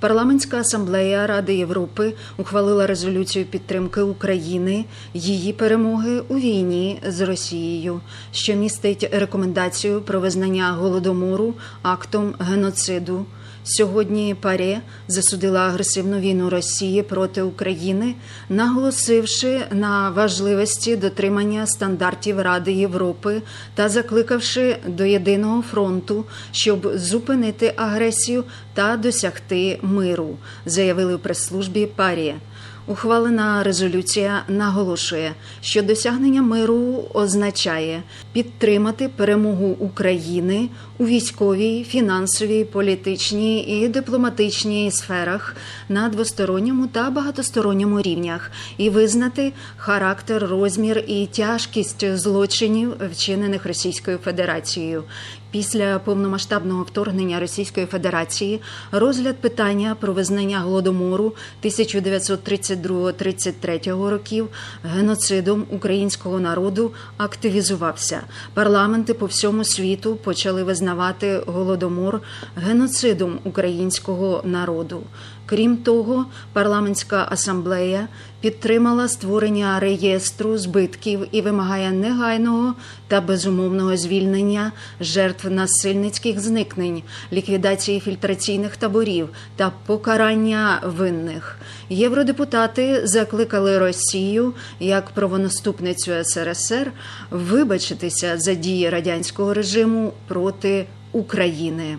Парламентська асамблея Ради Європи ухвалила резолюцію підтримки України, її перемоги у війні з Росією, що містить рекомендацію про визнання голодомору актом геноциду. Сьогодні парі засудила агресивну війну Росії проти України, наголосивши на важливості дотримання стандартів Ради Європи та закликавши до єдиного фронту, щоб зупинити агресію та досягти миру, заявили у прес-службі ПАРЄ. Ухвалена резолюція наголошує, що досягнення миру означає підтримати перемогу України у військовій, фінансовій, політичній і дипломатичній сферах на двосторонньому та багатосторонньому рівнях і визнати характер, розмір і тяжкість злочинів, вчинених Російською Федерацією. Після повномасштабного вторгнення Російської Федерації розгляд питання про визнання голодомору 1932-33 років геноцидом українського народу активізувався. Парламенти по всьому світу почали визнавати голодомор геноцидом українського народу. Крім того, парламентська асамблея підтримала створення реєстру збитків і вимагає негайного та безумовного звільнення жертв насильницьких зникнень, ліквідації фільтраційних таборів та покарання винних. Євродепутати закликали Росію як правонаступницю СРСР вибачитися за дії радянського режиму проти України.